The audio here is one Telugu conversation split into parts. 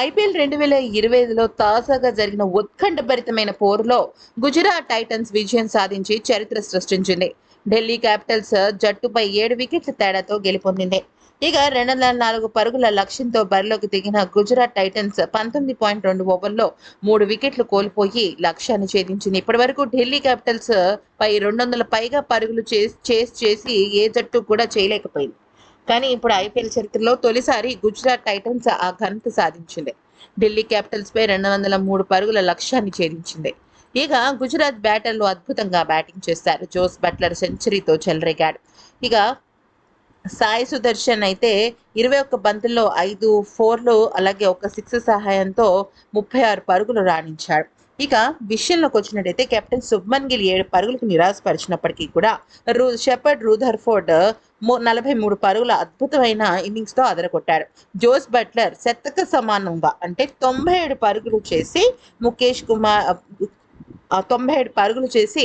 ఐపీఎల్ రెండు వేల ఇరవై ఐదులో తాజాగా జరిగిన ఉత్కంఠభరితమైన పోరులో గుజరాత్ టైటన్స్ విజయం సాధించి చరిత్ర సృష్టించింది. ఢిల్లీ క్యాపిటల్స్ జట్టుపై ఏడు వికెట్ల తేడాతో గెలుపొందింది. ఇక రెండు వందల నాలుగు పరుగుల లక్ష్యంతో బరిలోకి దిగిన గుజరాత్ టైటన్స్ పంతొమ్మిది పాయింట్ రెండు ఓవర్లో మూడు వికెట్లు కోల్పోయి లక్ష్యాన్ని ఛేదించింది. ఇప్పటివరకు ఢిల్లీ క్యాపిటల్స్ పై రెండు వందల పైగా పరుగులు చేసి చేస్ చేసి ఏ జట్టు కూడా చేయలేకపోయింది. కానీ ఇప్పుడు ఐపీఎల్ చరిత్రలో తొలిసారి గుజరాత్ టైటన్స్ ఆ ఘనత సాధించింది. ఢిల్లీ క్యాపిటల్స్ పై రెండు వందల మూడు పరుగుల లక్ష్యాన్ని ఛేదించింది. ఇక గుజరాత్ బ్యాటర్లు అద్భుతంగా బ్యాటింగ్ చేశారు జోస్ బట్లర్ సెంచరీతో చెలరేగాడు. ఇక సాయి సుదర్శన్ అయితే ఇరవై ఒక్క బంతుల్లో ఐదు ఫోర్లు అలాగే ఒక సిక్స్ సహాయంతో ముప్పై ఆరు పరుగులు రాణించాడు. ఇక విషయంలోకి వచ్చినట్టయితే కెప్టెన్ శుభ్మన్ గిల్ ఏడు పరుగులకు నిరాశపరిచినప్పటికీ కూడా రూ షెపర్డ్ రూధర్ఫోర్డ్ నలభై మూడు పరుగుల అద్భుతమైన ఇన్నింగ్స్తో అదరగొట్టాడు జోస్ బట్లర్ శతక సమానంగా అంటే తొంభై ఏడు పరుగులు చేసి ముఖేష్ కుమార్ తొంభై ఏడు పరుగులు చేసి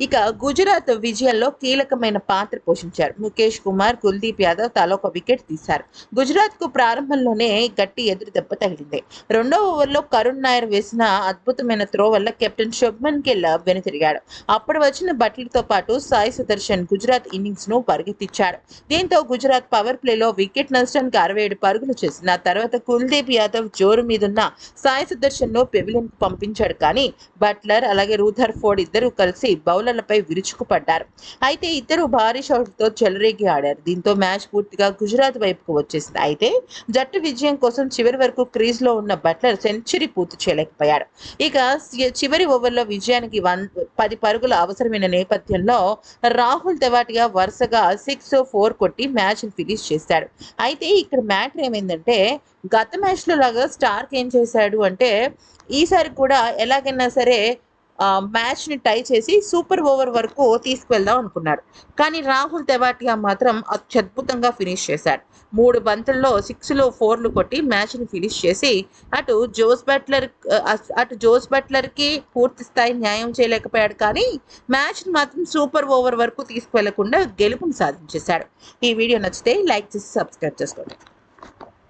ఇక గుజరాత్ విజయంలో కీలకమైన పాత్ర పోషించారు. ముఖేష్ కుమార్ కుల్దీప్ యాదవ్ తలొక ఒక వికెట్ తీశారు. గుజరాత్కు ప్రారంభంలోనే గట్టి ఎదురు దెబ్బ తగిలింది. రెండో ఓవర్లో కరుణ్ నాయర్ వేసిన అద్భుతమైన త్రో వల్ల కెప్టెన్ శుభ్మన్ గిల్ వెనుతిరిగాడు. అప్పుడు వచ్చిన బట్లతో పాటు సాయి సుదర్శన్ గుజరాత్ ఇన్నింగ్స్ను పరిగెత్తిచ్చాడు. దీంతో గుజరాత్ పవర్ ప్లేలో వికెట్ నష్టానికి అరవై ఏడు పరుగులు చేసిన తర్వాత కుల్దీప్ యాదవ్ జోరు మీదున్న సాయి సుదర్శన్ను పెవిలియన్కు పంపించాడు కానీ బట్లర్ అలాగే రూథర్ ఫోర్డ్ ఇద్దరు కలిసి బౌలర్లపై విరుచుకుపడ్డారు. అయితే ఇద్దరు భారీ షాట్లతో చెలరేగి ఆడారు. దీంతో మ్యాచ్ పూర్తిగా గుజరాత్ వైపుకు వచ్చేసింది. అయితే జట్టు విజయం కోసం చివరి వరకు క్రీజ్లో ఉన్న బట్లర్ సెంచరీ పూర్తి చేయలేకపోయాడు. ఇక చివరి ఓవర్లో విజయానికి వన్ పది పరుగులు అవసరమైన నేపథ్యంలో రాహుల్ తెవాటిగా వరుసగా సిక్స్ ఫోర్ కొట్టి మ్యాచ్ ఫినిష్ చేశాడు. అయితే ఇక్కడ మ్యాటర్ ఏమైందంటే గత మ్యాచ్లో లాగా స్టార్క్ ఏం చేశాడు అంటే ఈసారి కూడా ఎలాగైనా సరే మ్యాచ్ని టై చేసి సూపర్ ఓవర్ వరకు తీసుకువెళ్దాం అనుకున్నాడు కానీ రాహుల్ తెవాటియా మాత్రం అత్యద్భుతంగా ఫినిష్ చేశాడు. మూడు బంతుల్లో సిక్స్లు ఫోర్లు కొట్టి మ్యాచ్ని ఫినిష్ చేసి అటు జోస్ బట్లర్ అటు జోస్ బట్లర్కి పూర్తి స్థాయి న్యాయం చేయలేకపోయాడు కానీ మ్యాచ్ని మాత్రం సూపర్ ఓవర్ వరకు తీసుకువెళ్ళకుండా గెలుపును సాధించేశాడు. ఈ వీడియో నచ్చితే లైక్ చేసి సబ్స్క్రైబ్ చేసుకోండి.